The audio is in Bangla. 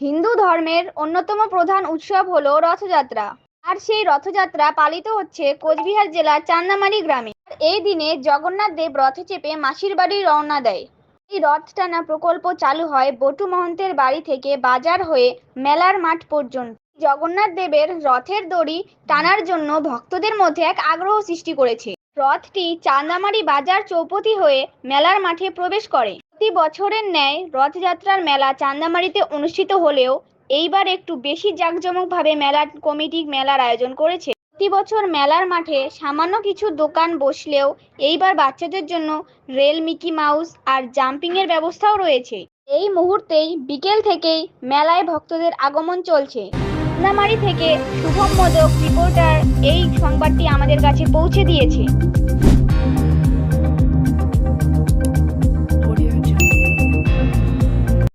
ধর্মের অন্যতম প্রধান উৎসব হলো রথযাত্রা। আর সেই রথযাত্রা পালিত হচ্ছে কোচবিহার জেলার চান্দামারি গ্রামে। এই দিনে জগন্নাথ দেব রথে চেপে মাসির বাড়ি রওনা দেয়। এই রথ টানা প্রকল্প চালু হয় বটু মহন্তের বাড়ি থেকে বাজার হয়ে মেলার মাঠ পর্যন্ত। জগন্নাথ দেবের রথের দড়ি টানার জন্য ভক্তদের মধ্যে এক আগ্রহ সৃষ্টি করেছে। রথটি চান্দামারি বাজার চৌপতি হয়ে মেলার মাঠে প্রবেশ করে। প্রতি বছরের ন্যায় রথযাত্রার মেলা চান্দামারিতে অনুষ্ঠিত হলেও এইবার একটু বেশি জাঁকজমকভাবে মেলার কমিটি মেলার আয়োজন করেছে। প্রতি বছর মেলার মাঠে সামান্য কিছু দোকান বসলেও এইবার বাচ্চাদের জন্য রেল, মিকি মাউস আর জাম্পিং এর ব্যবস্থাও রয়েছে। এই মুহূর্তেই বিকেল থেকেই মেলায় ভক্তদের আগমন চলছে। চান্দামারি থেকে শুভম মোদক, রিপোর্টার, এই সংবাদটি আমাদের কাছে পৌঁছে দিয়েছে।